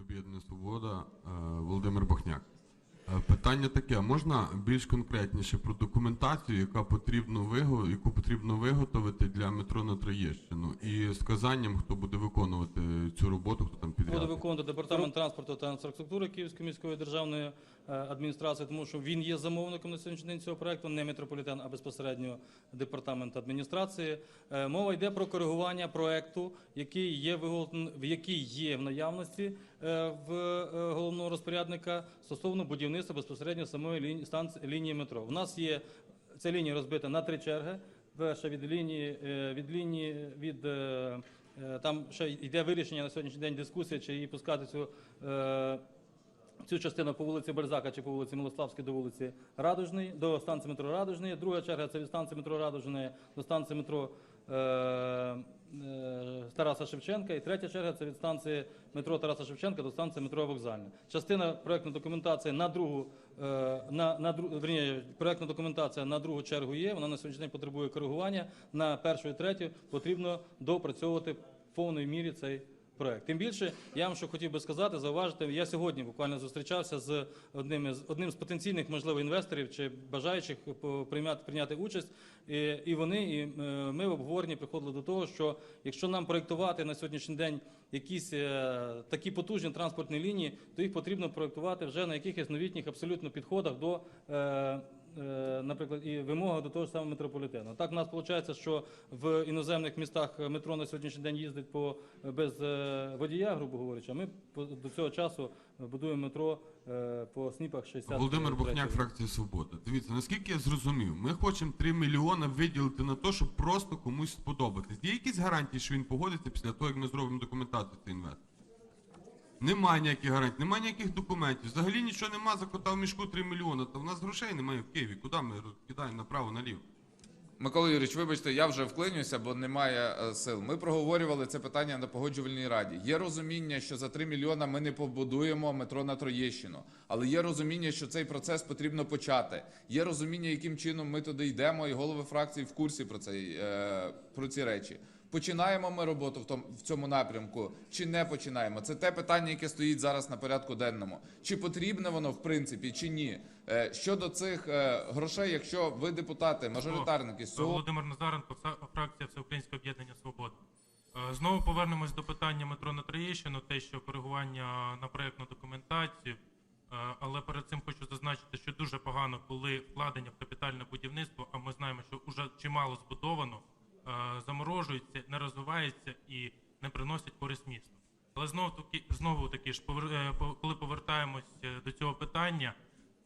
Всеукраїнське об'єднання Свобода е, Володимир Бахняк. Е, Питання таке: можна більш конкретніше про документацію, яка потрібно виготовити, яку потрібно виготовити для метро на Троєщину, і з казанням, хто буде виконувати цю роботу, хто там Буде підрядник? виконувати департамент транспорту та інфраструктури Київської міської державної адміністрації, тому що він є замовником на сьогоднішній день цього проекту, не метрополітен, а безпосередньо департамент адміністрації. Е, Мова йде про коригування проекту, який є в який є в наявності е, в е, головного розпорядника стосовно будівництва безпосередньо самої лінії станції лінії метро. У нас є ця лінія розбита на три черги. Перша від лінії е, від лінії від е, е, там ще йде вирішення на сьогоднішній день дискусія, чи її пускати цю. Цю частину по вулиці Берзака чи по вулиці Милославській до вулиці Радужної, до станції метро Радужної. Друга черга це від станції метро Радужної до станції метро е, е, Тараса Шевченка. І третя черга це від станції метро Тараса Шевченка до станції метро Вокзальна. Частина проектної документації на другу е, на, на верні, проектна документація на другу чергу є. Вона на сьогоднішній день потребує коригування. На першу і третю потрібно допрацьовувати в повній мірі цей проект. Тим більше, я вам що хотів би сказати, зауважити, я сьогодні буквально зустрічався з одним із одним з потенційних можливо інвесторів чи бажаючих прийняти прийняти участь. І, і вони, і е, ми в обговоренні приходили до того, що якщо нам проектувати на сьогоднішній день якісь е, такі потужні транспортні лінії, то їх потрібно проектувати вже на якихось новітніх абсолютно підходах до. Е, Наприклад, і вимога до того ж самого метрополітену. Так, у нас виходить, що в іноземних містах метро на сьогоднішній день їздить по без е, водія, грубо говорячи. А ми до цього часу будуємо метро е, по сніпах 60 Володимир Бахняк, фракція Свобода. Дивіться, наскільки я зрозумів, ми хочемо 3 мільйони виділити на те, щоб просто комусь сподобатись. Є якісь гарантії, що він погодиться після того, як ми зробимо документацію цей інвестор? Немає ніяких гарантій, немає ніяких документів. Взагалі нічого нема, закотав мішку 3 мільйони. Та в нас грошей немає в Києві. Куди ми розкидаємо направо наліво? Микола Юрійович, вибачте, я вже вклинюся, бо немає е, сил. Ми проговорювали це питання на погоджувальній раді. Є розуміння, що за 3 мільйона ми не побудуємо метро на Троєщину, але є розуміння, що цей процес потрібно почати. Є розуміння, яким чином ми туди йдемо, і голови фракцій в курсі про цей е, про ці речі. Починаємо ми роботу в тому в цьому напрямку, чи не починаємо? Це те питання, яке стоїть зараз на порядку денному. Чи потрібне воно в принципі, чи ні? Е, щодо цих е, грошей, якщо ви депутати, мажоритарники, цього Володимир Назаренко, фра- фракція Всеукраїнське об'єднання Свобода. Е, Знову повернемось до питання метро на Троєщину, те, що коригування на проєктну документацію. Але перед цим хочу зазначити, що дуже погано, коли вкладення в капітальне будівництво, а ми знаємо, що вже чимало збудовано, е, не розвивається і не приносять користь місту. Але знову таки, знову таки ж, е, коли повертаємось е, до цього питання,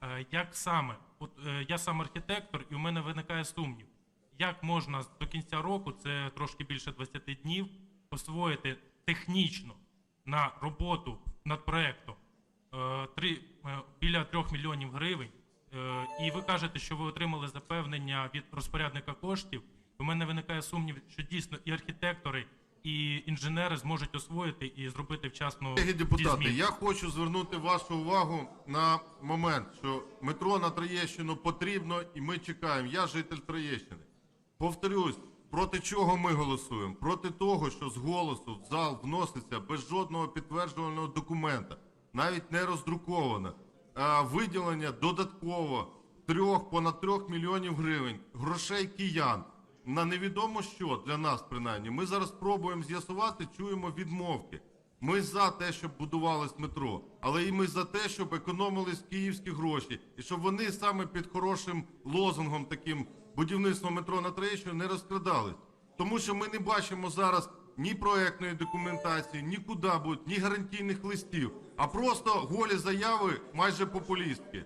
е, як саме, от я сам архітектор, і у мене виникає сумнів, як можна до кінця року, це трошки більше 20 днів, освоїти технічно на роботу над проектом три, біля 3 мільйонів гривень, і ви кажете, що ви отримали запевнення від розпорядника коштів. У мене виникає сумнів, що дійсно і архітектори, і інженери зможуть освоїти і зробити вчасно Колеги депутати, я хочу звернути вашу увагу на момент, що метро на Троєщину потрібно і ми чекаємо. Я житель Троєщини. Повторюсь, проти чого ми голосуємо? Проти того, що з голосу в зал вноситься без жодного підтверджувального документа, навіть не роздруковано, а виділення додатково трьох, понад трьох мільйонів гривень грошей киян на невідомо що для нас принаймні. Ми зараз пробуємо з'ясувати, чуємо відмовки. Ми за те, щоб будувалось метро, але і ми за те, щоб економились київські гроші, і щоб вони саме під хорошим лозунгом таким будівництвом метро на Троєщину не розкрадались. Тому що ми не бачимо зараз ні проектної документації, ні куди будуть, ні гарантійних листів, а просто голі заяви майже популістські.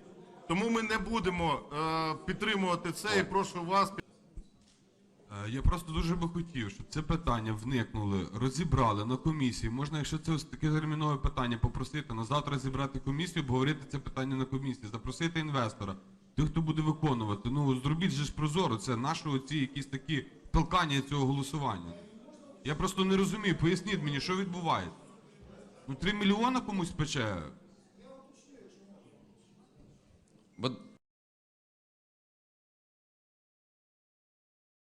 Тому ми не будемо е, підтримувати це і прошу вас Я просто дуже би хотів, щоб це питання вникнули, розібрали на комісії. Можна, якщо це таке термінове питання, попросити на завтра зібрати комісію, обговорити це питання на комісії, запросити інвестора, тих, хто буде виконувати. Ну зробіть же ж прозоро, це наші оці якісь такі толкання цього голосування. Я просто не розумію, поясніть мені, що відбувається. Ну 3 мільйони комусь пече. Бо